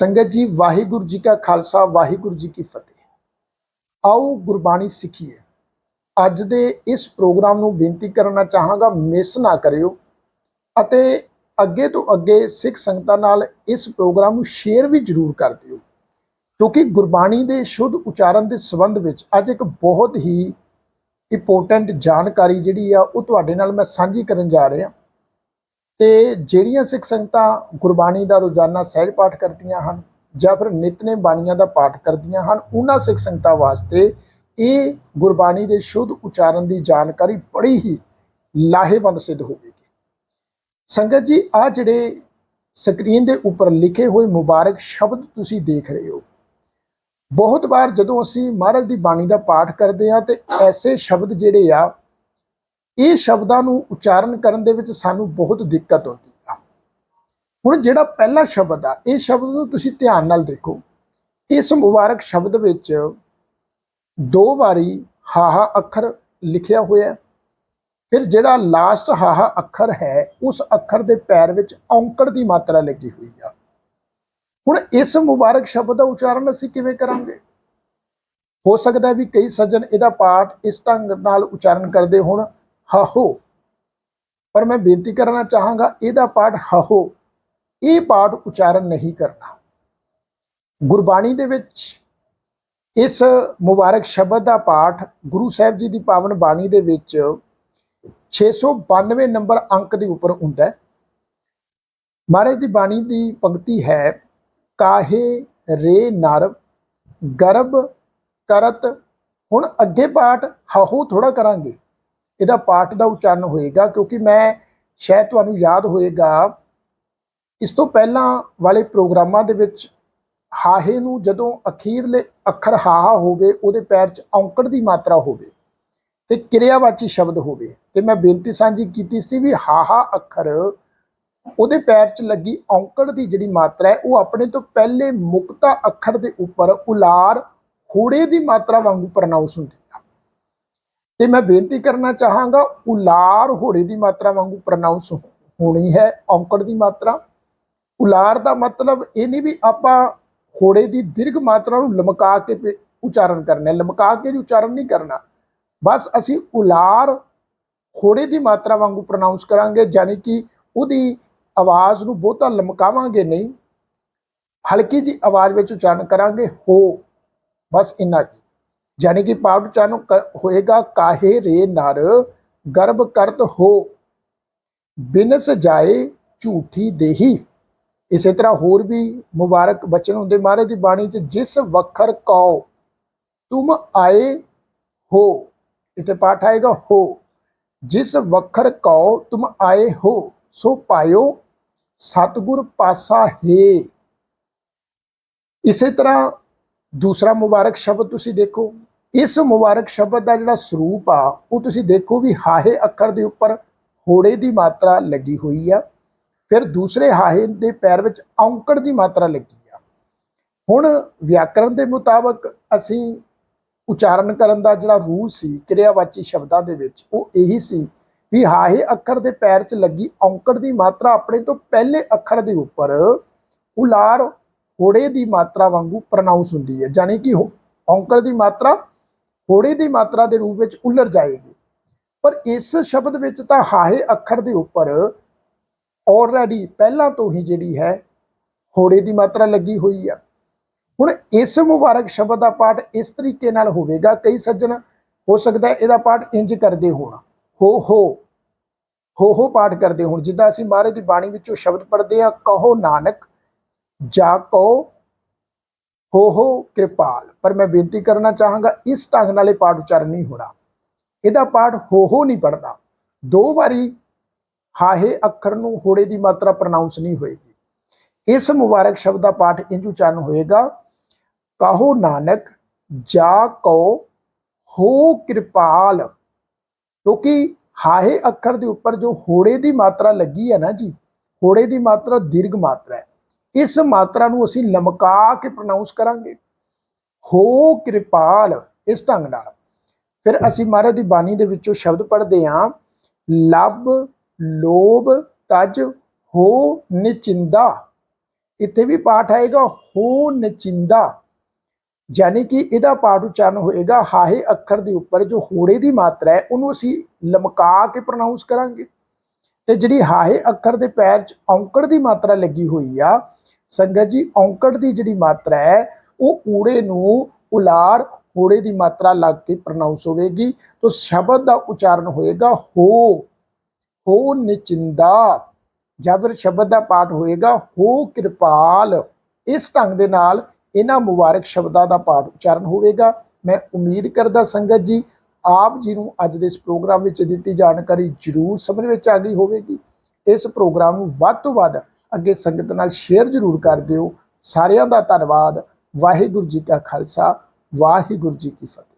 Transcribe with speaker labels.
Speaker 1: ਸੰਗਤ ਜੀ, ਵਾਹਿਗੁਰੂ ਜੀ ਕਾ ਖਾਲਸਾ, ਵਾਹਿਗੁਰੂ ਜੀ ਕੀ ਫਤਿਹ। ਆਓ ਗੁਰਬਾਣੀ ਸਿੱਖੀਏ। ਅੱਜ ਦੇ ਇਸ ਪ੍ਰੋਗਰਾਮ ਨੂੰ ਬੇਨਤੀ ਕਰਨਾ ਚਾਹਾਂਗਾ, ਮਿਸ ਨਾ ਕਰਿਓ ਅਤੇ ਅੱਗੇ ਤੋਂ ਅੱਗੇ ਸਿੱਖ ਸੰਗਤਾਂ ਨਾਲ ਇਸ ਪ੍ਰੋਗਰਾਮ ਨੂੰ ਸ਼ੇਅਰ ਵੀ ਜ਼ਰੂਰ ਕਰ ਦਿਓ। ਕਿਉਂਕਿ ਗੁਰਬਾਣੀ ਦੇ ਸ਼ੁੱਧ ਉਚਾਰਨ ਦੇ ਸੰਬੰਧ ਵਿੱਚ ਅੱਜ ਇੱਕ ਬਹੁਤ ਹੀ ਇੰਪੋਰਟੈਂਟ ਜਾਣਕਾਰੀ ਜਿਹੜੀ ਆ, ਉਹ ਤੁਹਾਡੇ ਨਾਲ ਮੈਂ ਸਾਂਝੀ ਕਰਨ ਜਾ ਰਿਹਾ। ਤੇ ਜਿਹੜੀਆਂ ਸਿੱਖ ਸੰਗਤਾਂ ਗੁਰਬਾਣੀ ਦਾ ਰੋਜ਼ਾਨਾ ਸਹਿਜ ਪਾਠ ਕਰਦੀਆਂ ਹਨ ਜਾਂ ਫਿਰ ਨਿਤਨੇ ਬਾਣੀਆਂ ਦਾ ਪਾਠ ਕਰਦੀਆਂ ਹਨ, ਉਹਨਾਂ ਸਿੱਖ ਸੰਗਤਾਂ ਵਾਸਤੇ ਇਹ ਗੁਰਬਾਣੀ ਦੇ ਸ਼ੁੱਧ ਉਚਾਰਨ ਦੀ ਜਾਣਕਾਰੀ ਬੜੀ ਹੀ ਲਾਹੇਵੰਦ ਸਿੱਧ ਹੋਵੇਗੀ। ਸੰਗਤ ਜੀ ਆ ਜਿਹੜੇ ਸਕਰੀਨ ਦੇ ਉੱਪਰ ਲਿਖੇ ਹੋਏ ਮੁਬਾਰਕ ਸ਼ਬਦ ਤੁਸੀਂ ਦੇਖ ਰਹੇ ਹੋ। ਬਹੁਤ ਵਾਰ ਜਦੋਂ ਅਸੀਂ ਮਹਾਰਾਜ ਦੀ ਬਾਣੀ ਦਾ ਪਾਠ ਕਰਦੇ ਹਾਂ ਤੇ ਐਸੇ ਸ਼ਬਦ ਜਿਹੜੇ ਆ ਇਹ ਸ਼ਬਦਾਂ ਨੂੰ ਉਚਾਰਨ ਕਰਨ ਦੇ ਵਿੱਚ ਸਾਨੂੰ ਬਹੁਤ ਦਿੱਕਤ ਆਉਂਦੀ ਆ। ਹੁਣ ਜਿਹੜਾ ਪਹਿਲਾ ਸ਼ਬਦ ਆ, ਇਹ ਸ਼ਬਦ ਨੂੰ ਤੁਸੀਂ ਧਿਆਨ ਨਾਲ ਦੇਖੋ। ਇਸ ਮੁਬਾਰਕ ਸ਼ਬਦ ਵਿੱਚ ਦੋ ਵਾਰੀ ਹਾਹਾ ਅੱਖਰ ਲਿਖਿਆ ਹੋਇਆ ਫਿਰ ਜਿਹੜਾ ਲਾਸਟ ਹਾਹਾ ਅੱਖਰ ਹੈ, ਉਸ ਅੱਖਰ ਦੇ ਪੈਰ ਵਿੱਚ ਔਂਕੜ ਦੀ ਮਾਤਰਾ ਲੱਗੀ ਹੋਈ ਆ। ਹੁਣ ਇਸ ਮੁਬਾਰਕ ਸ਼ਬਦ ਦਾ ਉਚਾਰਨ ਅਸੀਂ ਕਿਵੇਂ ਕਰਾਂਗੇ? ਹੋ ਸਕਦਾ ਵੀ ਕਈ ਸੱਜਣ ਇਹਦਾ ਪਾਠ ਇਸ ਢੰਗ ਨਾਲ ਉਚਾਰਨ ਕਰਦੇ ਹੋਣ ਹਹੋ। ਪਰ ਮੈਂ ਬੇਨਤੀ ਕਰਨਾ ਚਾਹਾਂਗਾ, ਇਹਦਾ ਪਾਠ ਹਹੋ। ਇਹ ਪਾਠ ਉਚਾਰਨ ਨਹੀਂ ਕਰਨਾ। ਗੁਰਬਾਣੀ ਦੇ ਵਿੱਚ ਇਸ ਮੁਬਾਰਕ ਸ਼ਬਦ ਦਾ ਪਾਠ ਗੁਰੂ ਸਾਹਿਬ ਜੀ ਦੀ ਪਾਵਨ ਬਾਣੀ ਦੇ ਵਿੱਚ 692 ਨੰਬਰ ਅੰਕ ਦੇ ਉੱਪਰ ਹੁੰਦਾ ਹੈ। ਮਹਾਰਾਜ ਦੀ ਬਾਣੀ ਦੀ ਪੰਕਤੀ ਹੈ, ਕਾਹੇ ਰੇ ਨਰ, ਗਰਭ ਕਰਤ। ਹੁਣ ਅੱਗੇ ਪਾਠ ਹਾਹੋ ਥੋੜਾ ਕਰਾਂਗੇ। ਇਹਦਾ ਪਾਠ ਦਾ ਉਚਾਰਨ ਹੋਏਗਾ, ਕਿਉਂਕਿ ਮੈਂ ਸ਼ਾਇਦ ਤੁਹਾਨੂੰ ਯਾਦ ਹੋਏਗਾ, ਇਸ ਤੋਂ ਪਹਿਲਾਂ ਵਾਲੇ ਪ੍ਰੋਗਰਾਮਾਂ ਦੇ ਵਿੱਚ ਹਾਹੇ ਨੂੰ ਜਦੋਂ ਅਖੀਰਲੇ ਅੱਖਰ ਹਾਹਾ ਹੋਵੇ, ਉਹਦੇ ਪੈਰ 'ਚ ਔਂਕੜ ਦੀ ਮਾਤਰਾ ਹੋਵੇ ਤੇ ਕਿਰਿਆਵਾਚੀ ਸ਼ਬਦ ਹੋਵੇ। ਤੇ ਮੈਂ ਬੇਨਤੀ ਸਾਂਝੀ ਕੀਤੀ ਸੀ ਵੀ ਹਾਹਾ ਅੱਖਰ ਉਹਦੇ ਪੈਰ 'ਚ ਲੱਗੀ ਔਂਕੜ ਦੀ ਜਿਹੜੀ ਮਾਤਰਾ ਹੈ, ਉਹ ਆਪਣੇ ਤੋਂ ਪਹਿਲੇ ਮੁਕਤਾ ਅੱਖਰ ਦੇ ਉੱਪਰ ਉਲਾਰ ਹੋੜੇ ਦੀ ਮਾਤਰਾ ਵਾਂਗੂ ਪ੍ਰਨਾਉਂਸ ਹੁੰਦੀ। ਤੇ ਮੈਂ ਬੇਨਤੀ ਕਰਨਾ ਚਾਹਾਂਗਾ, ਉਲਾਰ ਹੋੜੇ ਦੀ ਮਾਤਰਾ ਵਾਂਗੂ ਪ੍ਰਨਾਉਂਸ ਹੋਣੀ ਹੈ, ਔਂਕੜ ਦੀ ਮਾਤਰਾ। ਉਲਾਰ ਦਾ ਮਤਲਬ ਇਹ ਨਹੀਂ ਵੀ ਆਪਾਂ ਹੋੜੇ ਦੀ ਦੀਰਘ ਮਾਤਰਾ ਨੂੰ ਲਮਕਾ ਕੇ ਪੇ- ਉਚਾਰਨ ਕਰਨਾ ਲਮਕਾ ਕੇ ਉਚਾਰਨ ਨਹੀਂ ਕਰਨਾ। ਬਸ ਅਸੀਂ ਉਲਾਰ ਹੋੜੇ ਦੀ ਮਾਤਰਾ ਵਾਂਗੂ ਪ੍ਰਨਾਉਂਸ ਕਰਾਂਗੇ ਯਾਨੀ ਕਿ ਉਹਦੀ ਆਵਾਜ਼ ਨੂੰ ਬਹੁਤਾ ਲਮਕਾਵਾਂਗੇ ਨਹੀਂ, ਹਲਕੀ ਜੀ ਆਵਾਜ਼ ਵਿੱਚ ਉਚਾਰਨ ਕਰਾਂਗੇ, ਹੋ, ਬਸ ਇੰਨਾ ਕੀ ਕਿ ਪਾਠ ਉਚਾਰਨ ਹੋਏਗਾ ਕਾਹੇ ਰੇ ਨਰ, ਗਰਭ ਕਰਤ ਹੋ। ਬਿਨਸ ਜਾਏ ਝੂਠੀ ਦੇਹੀ। ਇਸੇ ਤਰ੍ਹਾਂ ਹੋਰ ਵੀ ਮੁਬਾਰਕ ਬਚਨ ਹੁੰਦੇ ਮਹਾਰਾਜ ਦੀ ਬਾਣੀ 'ਚ, ਜਿਸ ਵਖਰ ਕਉ, ਤੁਮ ਆਏ ਹੋ। ਇਥੇ ਪਾਠ ਆਏਗਾ, ਹੋ। ਜਿਸ ਵਖਰ ਕਉ, ਤੁਮ ਆਏ ਹੋ, ਸੋ ਪਾਇਓ ਸਤਿਗੁਰ ਪਾਸਾ ਹੈ। ਇਸੇ ਤਰ੍ਹਾਂ ਦੂਸਰਾ ਮੁਬਾਰਕ ਸ਼ਬਦ ਤੁਸੀਂ ਦੇਖੋ। ਇਸ ਮੁਬਾਰਕ ਸ਼ਬਦ ਦਾ ਜਿਹੜਾ ਸਰੂਪ ਆ, ਉਹ ਤੁਸੀਂ ਦੇਖੋ ਵੀ ਹਾਹੇ ਅੱਖਰ ਦੇ ਉੱਪਰ ਹੋੜੇ ਦੀ ਮਾਤਰਾ ਲੱਗੀ ਹੋਈ ਆ, ਫਿਰ ਦੂਸਰੇ ਹਾਹੇ ਦੇ ਪੈਰ ਵਿੱਚ ਔਂਕੜ ਦੀ ਮਾਤਰਾ ਲੱਗੀ ਆ। ਹੁਣ ਵਿਆਕਰਣ ਦੇ ਮੁਤਾਬਕ ਅਸੀਂ ਉਚਾਰਨ ਕਰਨ ਦਾ ਜਿਹੜਾ ਰੂਲ ਸੀ, ਕਿਰਿਆਵਾਚੀ ਸ਼ਬਦਾਂ ਦੇ ਵਿੱਚ, ਉਹ ਇਹੀ ਸੀ ਵੀ ਹਾਹੇ ਅੱਖਰ ਦੇ ਪੈਰ 'ਚ ਲੱਗੀ ਔਂਕੜ ਦੀ ਮਾਤਰਾ ਆਪਣੇ ਤੋਂ ਪਹਿਲੇ ਅੱਖਰ ਦੇ ਉੱਪਰ ਉਲਾਰ ਹੋੜੇ ਦੀ ਮਾਤਰਾ ਵਾਂਗੂ ਪ੍ਰਨਾਉਂਸ ਹੁੰਦੀ ਹੈ, ਜਾਣੀ ਕਿ ਔਂਕੜ ਦੀ ਮਾਤਰਾ ਹੋੜੇ ਦੀ ਮਾਤਰਾ ਦੇ ਰੂਪ ਵਿੱਚ ਉਲਰ ਜਾਏਗੀ। ਪਰ ਇਸ ਸ਼ਬਦ ਵਿੱਚ ਤਾਂ ਹਾਹੇ ਅੱਖਰ ਦੇ ਉੱਪਰ ਆਲਰੇਡੀ ਪਹਿਲਾਂ ਤੋਂ ਹੀ ਜਿਹੜੀ ਹੈ, ਹੋੜੇ ਦੀ ਮਾਤਰਾ ਲੱਗੀ ਹੋਈ ਆ। ਹੁਣ ਇਸ ਮੁਬਾਰਕ ਸ਼ਬਦ ਦਾ ਪਾਠ ਇਸ ਤਰੀਕੇ ਨਾਲ ਹੋਵੇਗਾ, ਕਈ ਸੱਜਣ ਹੋ ਸਕਦਾ ਇਹਦਾ ਪਾਠ ਇੰਜ ਕਰਦੇ ਹੋਣ, ਹੋ ਹੋ ਹੋ ਹੋ ਪਾਠ ਕਰਦੇ ਹੋਣ। ਜਿੱਦਾਂ ਅਸੀਂ ਮਹਾਰਾਜ ਦੀ ਬਾਣੀ ਵਿੱਚੋਂ ਸ਼ਬਦ ਪੜ੍ਹਦੇ ਆ ਕਹੋ ਨਾਨਕ, ਜਾ ਕੋ ਹੋ ਹੋ, ਕਿਰਪਾਲ। ਪਰ ਮੈਂ ਬੇਨਤੀ ਕਰਨਾ ਚਾਹਾਂਗਾ, ਇਸ ਢੰਗ ਨਾਲ ਇਹ ਪਾਠ ਉਚਾਰਨ ਨਹੀਂ ਹੋਣਾ। ਇਹਦਾ ਪਾਠ ਹੋ ਹੋ ਨਹੀਂ ਪੜਦਾ ਦੋ ਵਾਰੀ ਹਾਹੇ ਅੱਖਰ ਨੂੰ ਹੋੜੇ ਦੀ ਮਾਤਰਾ ਪ੍ਰਨਾਉਂਸ ਨਹੀਂ ਹੋਏਗੀ। ਇਸ ਮੁਬਾਰਕ ਸ਼ਬਦ ਦਾ ਪਾਠ ਇੰਜ ਉਚਾਰਨ ਹੋਏਗਾ, ਕਹੋ ਨਾਨਕ, ਜਾ ਕੋ ਹੋ ਕਿਰਪਾਲ। ਕਿਉਂਕਿ ਹਾਹੇ ਅੱਖਰ ਦੇ ਉੱਪਰ ਜੋ ਹੋੜੇ ਦੀ ਮਾਤਰਾ ਲੱਗੀ ਹੈ ਨਾ ਜੀ, ਹੋੜੇ ਦੀ ਮਾਤਰਾ ਦੀਰਘ ਮਾਤਰਾ ਹੈ। ਇਸ ਮਾਤਰਾ ਨੂੰ ਅਸੀਂ ਲਮਕਾ ਕੇ ਪ੍ਰੋਨਾਂਸ ਕਰਾਂਗੇ। ਹੋ ਕਿਰਪਾਲ, ਇਸ ਢੰਗ ਨਾਲ। ਫਿਰ ਅਸੀਂ ਮਹਾਰਾਜ ਦੀ ਬਾਣੀ ਦੇ ਵਿੱਚੋਂ ਸ਼ਬਦ ਪੜ੍ਹਦੇ ਹਾਂ, ਲਬ, ਲੋਭ, ਤਜ, ਹੋ, ਨਿਚਿੰਦਾ। ਇੱਥੇ ਵੀ ਪਾਠ ਆਏਗਾ, ਹੋ, ਨਿਚਿੰਦਾ। ਯਾਨੀ ਕਿ ਇਹਦਾ ਪਾਠ ਉਚਾਰਨ ਹੋਏਗਾ, ਹਾਹੇ ਅੱਖਰ ਦੇ ਉੱਪਰ, ਜੋ ਹੋੜੇ ਦੀ ਮਾਤਰਾ ਹੈ, ਉਹਨੂੰ ਅਸੀਂ ਲਮਕਾ ਕੇ ਪ੍ਰੋਨਾਂਸ ਕਰਾਂਗੇ। ਤੇ ਜਿਹੜੀ ਹਾਹੇ ਅੱਖਰ ਦੇ ਪੈਰ 'ਚ ਔਂਕੜ ਦੀ ਮਾਤਰਾ ਲੱਗੀ ਹੋਈ ਆ ਸੰਗਤ ਜੀ, ਔਂਕੜ ਦੀ ਜਿਹੜੀ ਮਾਤਰਾ ਹੈ, ਉਹ ਊੜੇ ਨੂੰ ਉਲਾਰ ਹੋੜੇ ਦੀ ਮਾਤਰਾ ਲੱਗ ਕੇ ਪ੍ਰੋਨਾਂਸ ਹੋਵੇਗੀ। ਤਾਂ ਸ਼ਬਦ ਦਾ ਉਚਾਰਨ ਹੋਏਗਾ ਹੋ। ਹੋ ਨਿਚਿੰਦਾ। ਜਾਂ ਫਿਰ ਸ਼ਬਦ ਦਾ ਪਾਠ ਹੋਏਗਾ, ਹੋ ਕਿਰਪਾਲ। ਇਸ ਢੰਗ ਦੇ ਨਾਲ ਇਹਨਾਂ ਮੁਬਾਰਕ ਸ਼ਬਦਾਂ ਦਾ ਪਾਠ ਉਚਾਰਨ ਹੋਵੇਗਾ। ਮੈਂ ਉਮੀਦ ਕਰਦਾ ਸੰਗਤ ਜੀ, ਆਪ ਜੀ ਨੂੰ ਅੱਜ ਦੇ ਇਸ ਪ੍ਰੋਗਰਾਮ ਵਿੱਚ ਦਿੱਤੀ ਜਾਣਕਾਰੀ ਜ਼ਰੂਰ ਸਮਝ ਵਿੱਚ ਆ ਗਈ ਹੋਵੇਗੀ। ਇਸ ਪ੍ਰੋਗਰਾਮ ਨੂੰ ਵੱਧ ਤੋਂ ਵੱਧ ਅੱਗੇ ਸੰਗਤ ਨਾਲ ਸ਼ੇਅਰ ਜ਼ਰੂਰ ਕਰ ਦਿਓ। ਸਾਰਿਆਂ ਦਾ ਧੰਨਵਾਦ। ਵਾਹਿਗੁਰੂ ਜੀ ਕਾ ਖਾਲਸਾ, ਵਾਹਿਗੁਰੂ ਜੀ ਕੀ ਫਤਿਹ।